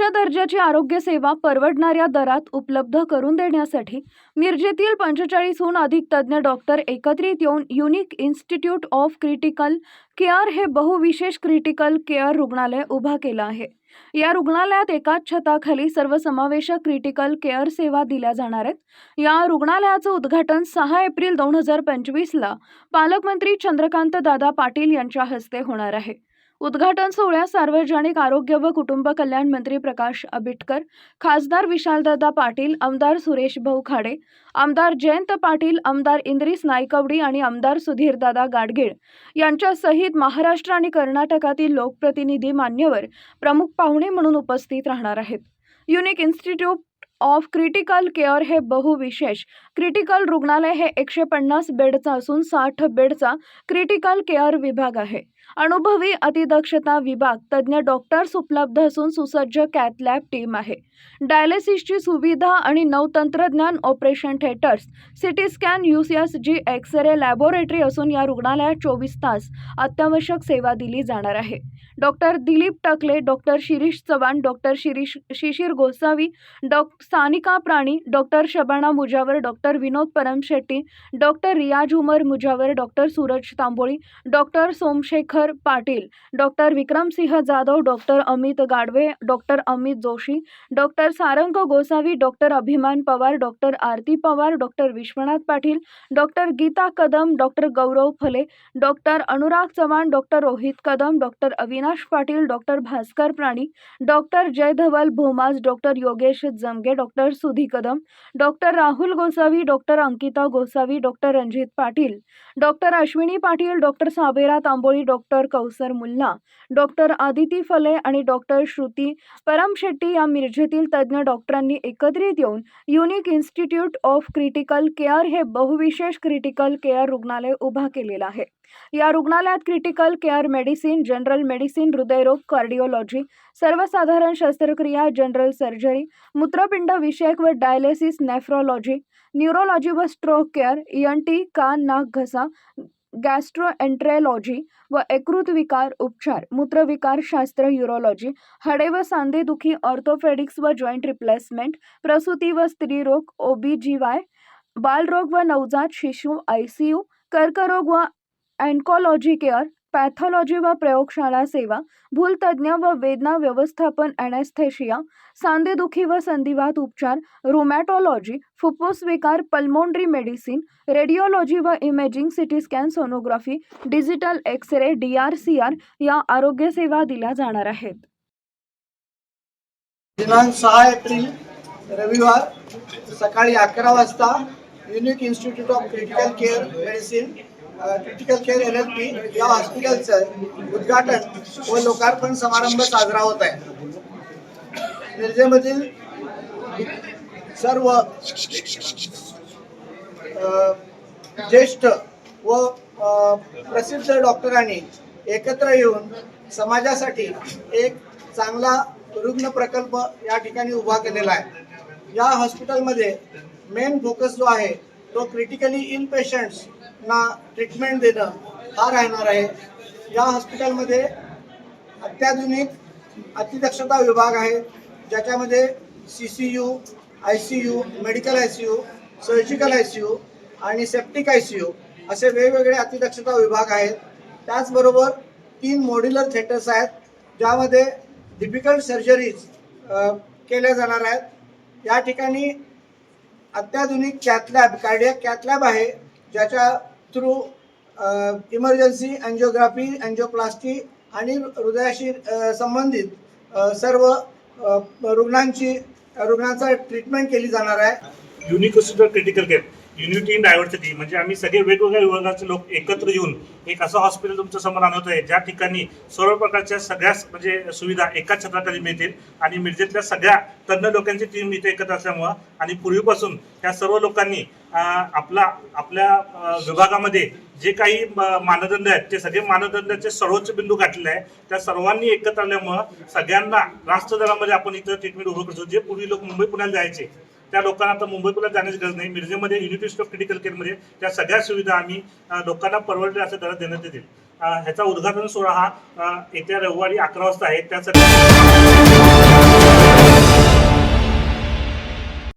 उच्च दर्जाची आरोग्य सेवा परवडणाऱ्या दरात उपलब्ध करून देण्यासाठी मिरजेतील पंचेचाळीसहून अधिक तज्ज्ञ डॉक्टर एकत्रित येऊन unique institute of critical care हे बहुविशेष क्रिटिकल केअर रुग्णालय उभा केलं आहे. या रुग्णालयात एकाच छताखाली सर्वसमावेशक क्रिटिकल केअर सेवा दिल्या जाणार आहेत. या रुग्णालयाचं उद्घाटन सहा एप्रिल दोन हजार पंचवीसला पालकमंत्री चंद्रकांत दादा पाटील यांच्या हस्ते होणार आहे. उद्घाटन सोहळ्यास सार्वजनिक आरोग्य व कुटुंब कल्याण मंत्री प्रकाश आंबेडकर खासदार विशालदादा पाटील आमदार सुरेश भाऊ खाडे आमदार जयंत पाटील आमदार इंद्रिस नायकवडी आणि आमदार सुधीरदादा गाडगीळ यांच्यासहित महाराष्ट्र आणि कर्नाटकातील लोकप्रतिनिधी मान्यवर प्रमुख पाहुणे म्हणून उपस्थित राहणार आहेत. Unique institute of critical care हे बहुविशेष क्रिटिकल रुग्णालय हे एकशे पन्नास बेडचा असून साठ बेडचा क्रिटिकल केअर विभाग आहे. अनुभवी अतिदक्षता विभाग तज्ज्ञ डॉक्टर्स उपलब्ध असून सुसज्ज कॅथ लॅब टीम आहे. डायलिसिसची सुविधा आणि नवतंत्रज्ञान ऑपरेशन थिएटर्स सिटी स्कॅन युसीएस जी एक्स रे लॅबोरेटरी असून या रुग्णालयात चोवीस तास अत्यावश्यक सेवा दिली जाणार आहे. Doctor Dilip Takale doctor Shirish Chavan doctor Shirish Shishir Gosavi डॉ Sanika Prani doctor Shabana Mujawar doctor Vinod Param Shetty doctor Riyaz Umar Mujawar doctor Suraj Tamboli doctor Somshekhar Patil doctor Vikramsinh Jadhav doctor Amit Gadve doctor Amit Joshi doctor Sarang Gosavi doctor Abhiman Pawar doctor Aarti Pawar doctor Vishwanath Patil doctor Geeta Kadam doctor Gaurav Phale doctor Anurag Chavan doctor Rohit Kadam doctor Avinash Patil doctor Bhaskar Prani doctor Jay Dhawal Bhomas doctor Yogesh Jamge doctor Sudhi Kadam doctor Rahul Gosavi doctor Ankita Gosavi doctor Ranjit Patil doctor Ashwini Patil doctor Sabera Tamboli doctor doctor Kausar Mulla doctor Aditi Phale आणि doctor Shruti Paramshetti या मिरजेतील तज्ज्ञ डॉक्टरांनी एकत्रित येऊन unique institute of critical care हे बहुविशेष critical care रुग्णालय उभा केलेलं आहे. या रुग्णालयात critical care medicine general medicine हृदयरोग कार्डिओलॉजी सर्वसाधारण शस्त्रक्रिया जनरल सर्जरी मूत्रपिंड विषयक व डायलिसिस नेफ्रोलॉजी न्यूरोलॉजी व स्ट्रोक केअर एन टी कान नाक घसा गॅस्ट्रोएंट्रेलॉजी व यकृत विकार उपचार मूत्रविकार शास्त्र युरोलॉजी हाडे व सांधेदुखी ऑर्थोपेडिक्स व जॉईंट रिप्लेसमेंट प्रसूती व स्त्रीरोग बी जी वाय बालरोग व नवजात शिशु आय सी यू कर्करोग व अँकॉलॉजी केअर पॅथॉलॉजी व प्रयोगशाळा सेवा भूलतज्ञ व वेदना व्यवस्थापन ॲनेस्थेशिया सांधेदुखी व संधिवात उपचार रोमॅटॉलॉजी फुफ्फुस विकार पल्मोनरी मेडिसिन रेडिओलॉजी व imaging CT scan sonography digital X ray D R C R या आरोग्यसेवा दिल्या जाणार आहेत. दिनांक सहा एप्रिल रविवार सकाळी अकरा वाजता unique institute of critical care medicine critical care L L P या हॉस्पिटलचं उद्घाटन व लोकार्पण समारंभ साजरा होत आहे. मिरजेमधील सर्व ज्येष्ठ व प्रसिद्ध डॉक्टरांनी एकत्र येऊन समाजासाठी एक चांगला रुग्ण प्रकल्प या ठिकाणी उभा केलेला आहे. या हॉस्पिटलमध्ये मेन फोकस जो आहे तो क्रिटिकली इन पेशंट्सना ट्रीटमेंट देणं हा राहणार आहे. या हॉस्पिटलमध्ये अत्याधुनिक अतिदक्षता विभाग आहे ज्याच्यामध्ये C C U I C U medical I C U surgical I C U आणि सेप्टिक आय सी यू असे वेगवेगळे अतिदक्षता विभाग आहेत. त्याचबरोबर तीन मॉड्युलर थिएटर्स आहेत ज्यामध्ये डिफिकल्ट सर्जरीज केल्या जाणार आहेत. या ठिकाणी अत्याधुनिक कॅथलॅब कार्डियक कॅथलॅब आहे ज्याच्या थ्रू इमर्जन्सी अँजिओग्राफी अँजिओप्लास्टी आणि हृदयाशी संबंधित सर्व रुग्णांची रुग्णांचा ट्रीटमेंट केली जाणार आहे. Unique institute critical care unity in diversity म्हणजे आम्ही सगळे वेगवेगळ्या विभागाचे लोक एकत्र येऊन एक असं हॉस्पिटल तुमच्यासमोर आणत आहे ज्या ठिकाणी सर्व प्रकारच्या सगळ्या म्हणजे सुविधा एकाच छत्राखाली मिळतील आणि मिरजेतल्या सगळ्या तज्ज्ञ लोकांची टीम इथे एकत्र असल्यामुळं आणि पूर्वीपासून त्या सर्व लोकांनी आपला आपल्या विभागामध्ये जे काही मानदंड आहेत ते सगळे मानदंडाचे सर्वोच्च बिंदू गाठलेले आहे त्या सर्वांनी एकत्र आल्यामुळं सगळ्यांना राष्ट्र दरामध्ये आपण इथं ट्रीटमेंट उभं करतो. जे पूर्वी लोक मुंबई पुण्याला जायचे त्या लोकांना आता मुंबई जाण्याची गरज नाही. मिरजेमध्ये युनिट ऑफ क्रिटिकल केअरमध्ये त्या सगळ्या सुविधा आम्ही लोकांना परवडल्या असं दरात देण्यात येतील. ह्याचा उद्घाटन सोहळा हा येत्या रविवारी अकरा वाजता आहे. त्यासाठी